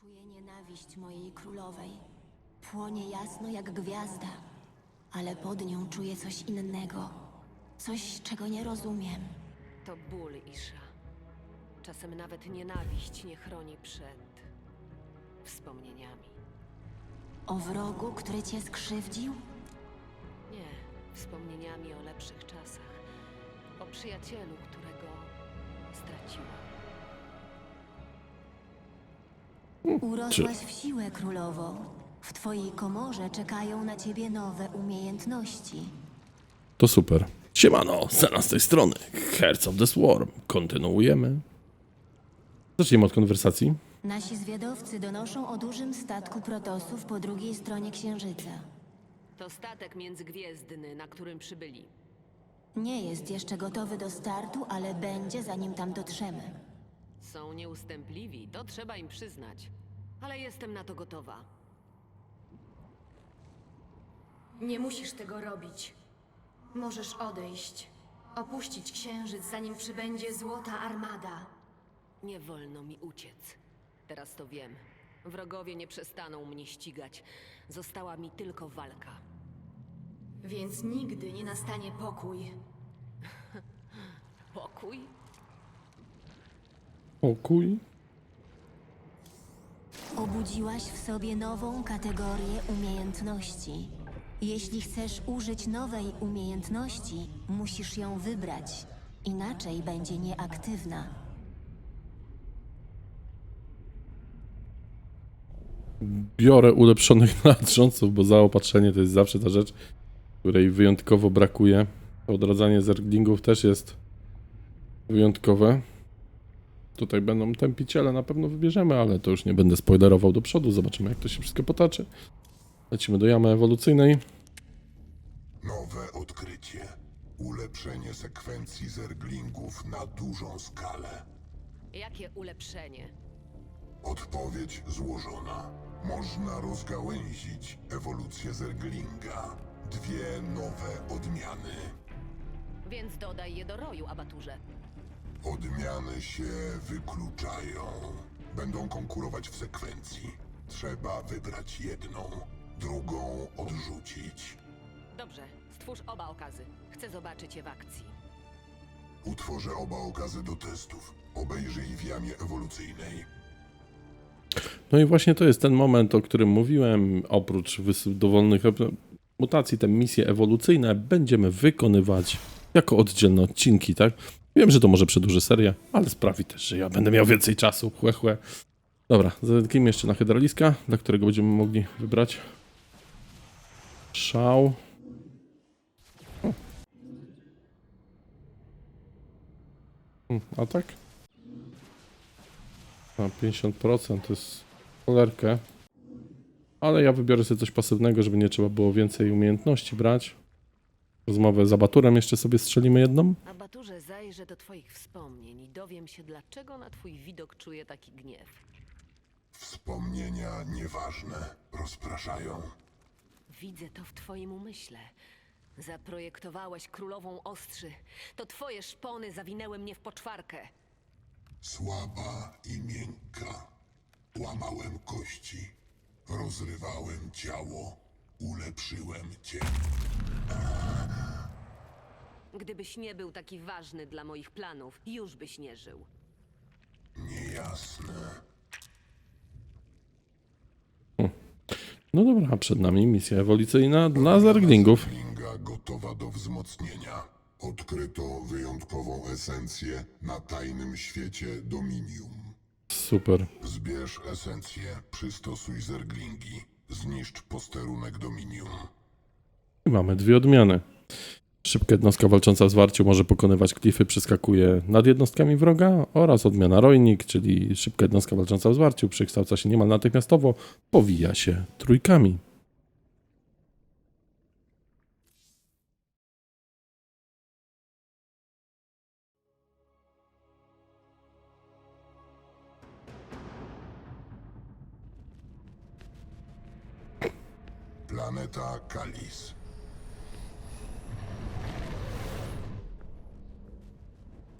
Czuję nienawiść mojej królowej. Płonie jasno jak gwiazda, ale pod nią czuję coś innego. Coś, czego nie rozumiem. To ból, Isza. Czasem nawet nienawiść nie chroni przed wspomnieniami. O wrogu, który cię skrzywdził? Nie, wspomnieniami o lepszych czasach. O przyjacielu, którego straciłam. Urosłaś w siłę królową. W twojej komorze czekają na ciebie nowe umiejętności. To super. Siemano, Sena z tej strony. Hearts of the Swarm. Kontynuujemy. Zacznijmy od konwersacji. Nasi zwiadowcy donoszą o dużym statku protosów po drugiej stronie księżyca. To statek międzygwiezdny, na którym przybyli. Nie jest jeszcze gotowy do startu, ale będzie zanim tam dotrzemy. Są nieustępliwi, to trzeba im przyznać. Ale jestem na to gotowa. Nie musisz tego robić. Możesz odejść. Opuścić księżyc, zanim przybędzie złota armada. Nie wolno mi uciec. Teraz to wiem. Wrogowie nie przestaną mnie ścigać. Została mi tylko walka. Więc nigdy nie nastanie pokój. Pokój? Pokój. Obudziłaś w sobie nową kategorię umiejętności. Jeśli chcesz użyć nowej umiejętności, musisz ją wybrać. Inaczej będzie nieaktywna. Biorę ulepszonych nadrządców, bo zaopatrzenie to jest zawsze ta rzecz, której wyjątkowo brakuje. Odradzanie zerglingów też jest wyjątkowe. Tutaj będą tępiciele, na pewno wybierzemy, ale to już nie będę spoilerował do przodu. Zobaczymy, jak to się wszystko potoczy. Lecimy do jamy ewolucyjnej. Nowe odkrycie. Ulepszenie sekwencji zerglingów na dużą skalę. Jakie ulepszenie? Odpowiedź złożona. Można rozgałęzić ewolucję zerglinga. Dwie nowe odmiany. Więc dodaj je do roju, abaturze. Odmiany się wykluczają. Będą konkurować w sekwencji. Trzeba wybrać jedną, drugą odrzucić. Dobrze, stwórz oba okazy. Chcę zobaczyć je w akcji. Utworzę oba okazy do testów. Obejrzyj w jamie ewolucyjnej. No i właśnie to jest ten moment, o którym mówiłem. Oprócz dowolnych mutacji, te misje ewolucyjne będziemy wykonywać jako oddzielne odcinki, tak? Wiem, że to może przedłuży serię, ale sprawi też, że ja będę miał więcej czasu. Chłe, chłe. Dobra, zerknijmy jeszcze na hydraliska, dla którego będziemy mogli wybrać szał. Hmm, A tak? Na 50% to jest cholerkę. Ale ja wybiorę sobie coś pasywnego, żeby nie trzeba było więcej umiejętności brać. Rozmowę z abaturem jeszcze sobie strzelimy jedną. Abaturze, zajrzę do twoich wspomnień i dowiem się, dlaczego na twój widok czuję taki gniew. Wspomnienia nieważne rozpraszają. Widzę to w twoim umyśle. Zaprojektowałeś królową ostrzy. To twoje szpony zawinęły mnie w poczwarkę. Słaba i miękka. Łamałem kości, rozrywałem ciało, ulepszyłem cię. Gdybyś nie był taki ważny dla moich planów, już byś nie żył. Niejasne. No dobra, a przed nami misja ewolucyjna dla zerglingów. Linga gotowa do wzmocnienia. Odkryto wyjątkową esencję na tajnym świecie Dominium. Super. Zbierz esencję, przystosuj zerglingi, zniszcz posterunek Dominium. I mamy dwie odmiany. Szybka jednostka walcząca w zwarciu może pokonywać klify, przeskakuje nad jednostkami wroga oraz odmiana rojnik, czyli szybka jednostka walcząca w zwarciu, przekształca się niemal natychmiastowo, powija się trójkami. Planeta Kalis.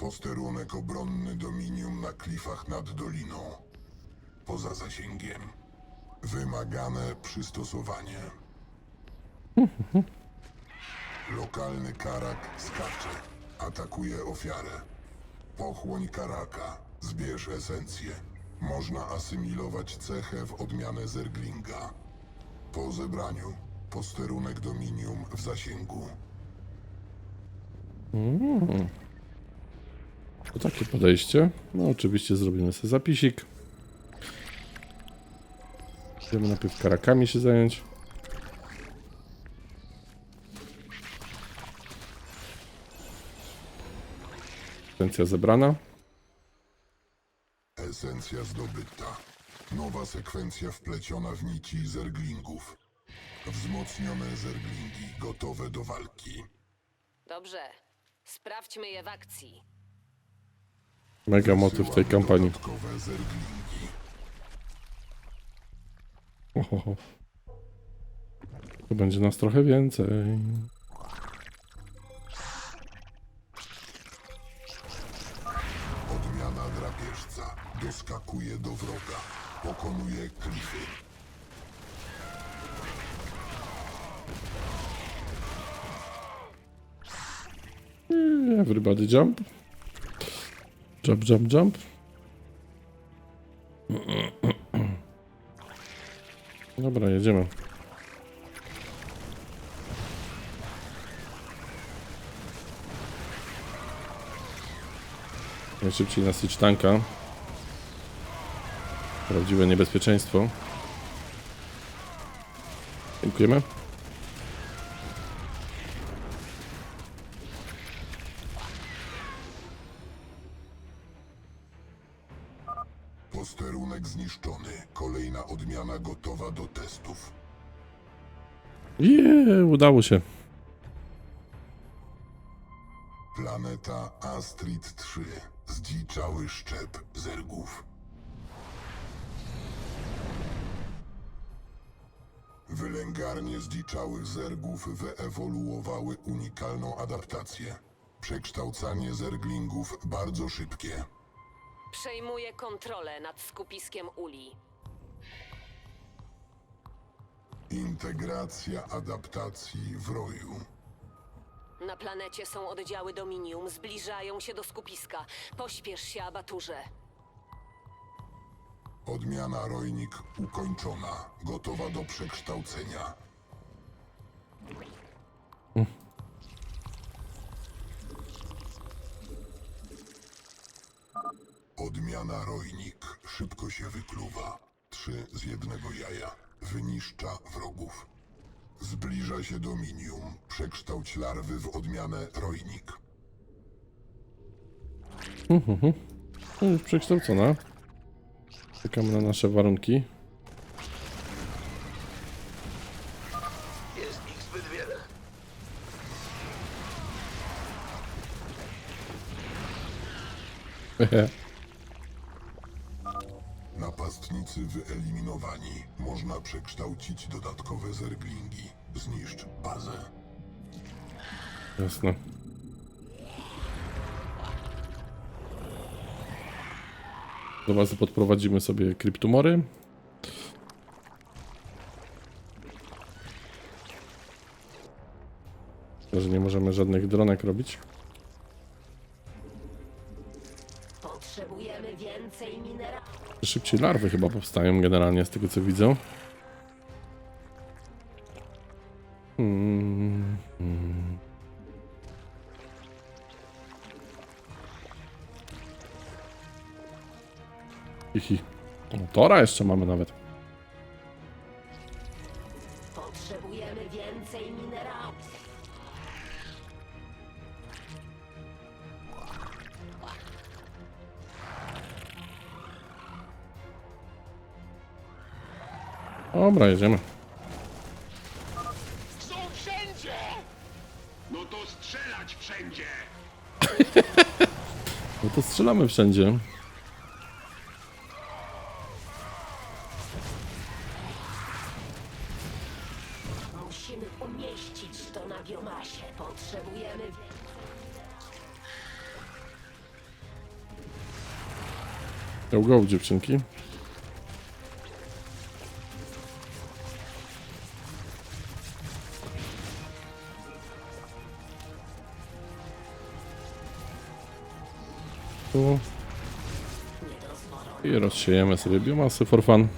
Posterunek obronny Dominium na klifach nad doliną. poza zasięgiem. Wymagane przystosowanie. Lokalny karak skacze. Atakuje ofiarę. Pochłoń karaka. Zbierz esencję. Można asymilować cechę w odmianę zerglinga. Po zebraniu posterunek dominium w zasięgu. To takie podejście. No oczywiście zrobimy sobie zapisik. Chcemy najpierw karakami się zająć. Esencja zebrana. Esencja zdobyta. Nowa sekwencja wpleciona w nici zerglingów. Wzmocnione zerglingi gotowe do walki. Dobrze. Sprawdźmy je w akcji. Mega motyw tej kampanii. Ohoho. To będzie nas trochę więcej. Odmiana drapieżca. Doskakuje do wroga. Pokonuje klify. Everybody jump. Jump, jump, jump. Dobra, jedziemy. Najszybciej na Siege tanka. Prawdziwe niebezpieczeństwo. Dziękujemy. Posterunek zniszczony. Kolejna odmiana gotowa do testów. Jeee, udało się. Planeta Astrid 3. Zdziczały szczep zergów. Wylęgarnie zdziczałych zergów wyewoluowały unikalną adaptację. Przekształcanie zerglingów bardzo szybkie. Przejmuję kontrolę nad skupiskiem uli. Integracja adaptacji w roju. Na planecie są oddziały Dominium, zbliżają się do skupiska. Pośpiesz się, abaturze. Odmiana rojnik ukończona, gotowa do przekształcenia. Odmiana rojnik szybko się wykluwa. Trzy z jednego jaja. Wyniszcza wrogów. Zbliża się dominium. Przekształć larwy w odmianę rojnik. No, już przekształcona. Czekamy na nasze warunki. Jest ich zbyt wiele. Napastnicy Zniszcz bazę. Jasne. Do bazy podprowadzimy sobie kryptomory. Że nie możemy żadnych dronek robić. Potrzebujemy więcej minerałów. Szybciej larwy chyba powstają generalnie z tego co widzę. Hmm, hmm. Hihi. Tora jeszcze mamy nawet. Potrzebujemy więcej minerałów. Dobra, jedziemy. Strzelamy wszędzie. Musimy umieścić to na biomasie. Potrzebujemy... Go, go, dziewczynki. Tu. I rozsiejemy sobie biomasy for fun.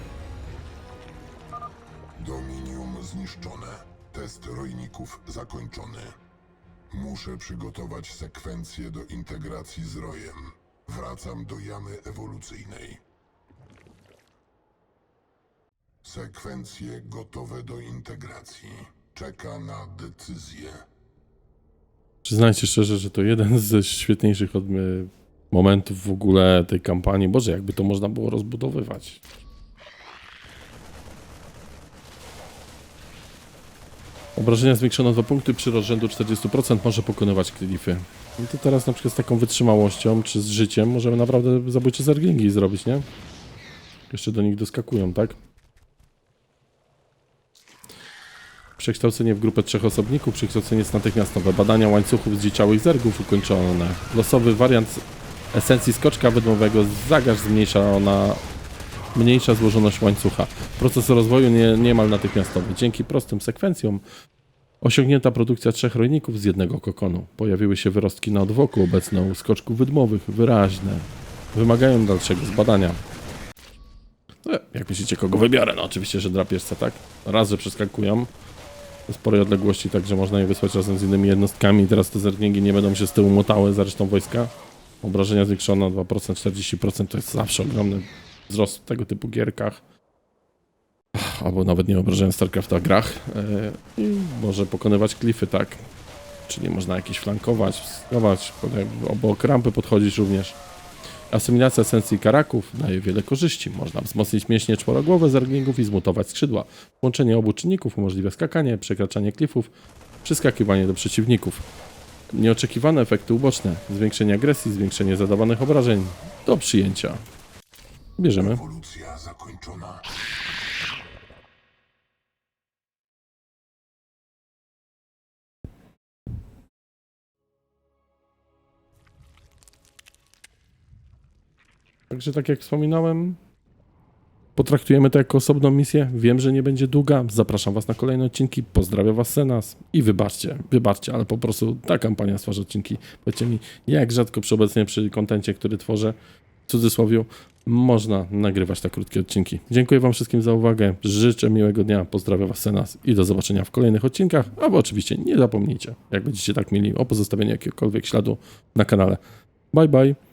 Dominium zniszczone. Test rojników zakończony. Muszę przygotować sekwencję do integracji z rojem. Wracam do jamy ewolucyjnej. Sekwencje gotowe do integracji. Czeka na decyzję. Przyznajcie szczerze, że to jeden ze świetniejszych od, momentów w ogóle tej kampanii. Boże, jakby to można było rozbudowywać. Obrażenia zwiększone o 2 punkty przy rozrzędu 40% może pokonywać klify. I to teraz na przykład z taką wytrzymałością czy z życiem możemy naprawdę zabójcze zerglingi zrobić, nie? Jeszcze do nich doskakują, tak? Przekształcenie w grupę trzech osobników, przekształcenie jest natychmiastowe. Badania łańcuchów zdziczałych zergów ukończone. Losowy wariant esencji skoczka wydmowego zagaż zmniejsza na mniejsza złożoność łańcucha. Proces rozwoju nie, niemal natychmiastowy. Dzięki prostym sekwencjom osiągnięta produkcja trzech rolników z jednego kokonu. Pojawiły się wyrostki na odwoku obecne u skoczków wydmowych, wyraźne. Wymagają dalszego zbadania. No, jak myślicie, kogo wybiorę? No oczywiście, że drapieżca, tak? Raz, przeskakują do sporej odległości, także można je wysłać razem z innymi jednostkami. Teraz te zergnięgi nie będą się z tyłu motały za resztą wojska. Obrażenia zwiększone o 2%, 40% to jest zawsze ogromny wzrost w tego typu gierkach. Albo nawet nie obrażenia StarCrafta grach. Yy, I może pokonywać klify, tak? Czyli można jakieś flankować, wskawać, obok rampy podchodzić również. Asymilacja esencji karaków daje wiele korzyści. Można wzmocnić mięśnie czworogłowe zerglingów i zmutować skrzydła. Łączenie obu czynników umożliwia skakanie, przekraczanie klifów, przyskakiwanie do przeciwników. Nieoczekiwane efekty uboczne. Zwiększenie agresji, zwiększenie zadawanych obrażeń. Do przyjęcia. Bierzemy. Także tak jak wspominałem, potraktujemy to jako osobną misję. Wiem, że nie będzie długa. Zapraszam Was na kolejne odcinki. Pozdrawiam Was Senas i wybaczcie, wybaczcie, ale po prostu ta kampania stwarza odcinki. Powiedzcie mi, jak rzadko przy obecnie przy kontencie, który tworzę, w cudzysłowie, można nagrywać tak krótkie odcinki. Dziękuję Wam wszystkim za uwagę. Życzę miłego dnia. Pozdrawiam Was Senas i do zobaczenia w kolejnych odcinkach. Albo oczywiście nie zapomnijcie, jak będziecie tak mieli, o pozostawienie jakiegokolwiek śladu na kanale. Bye bye.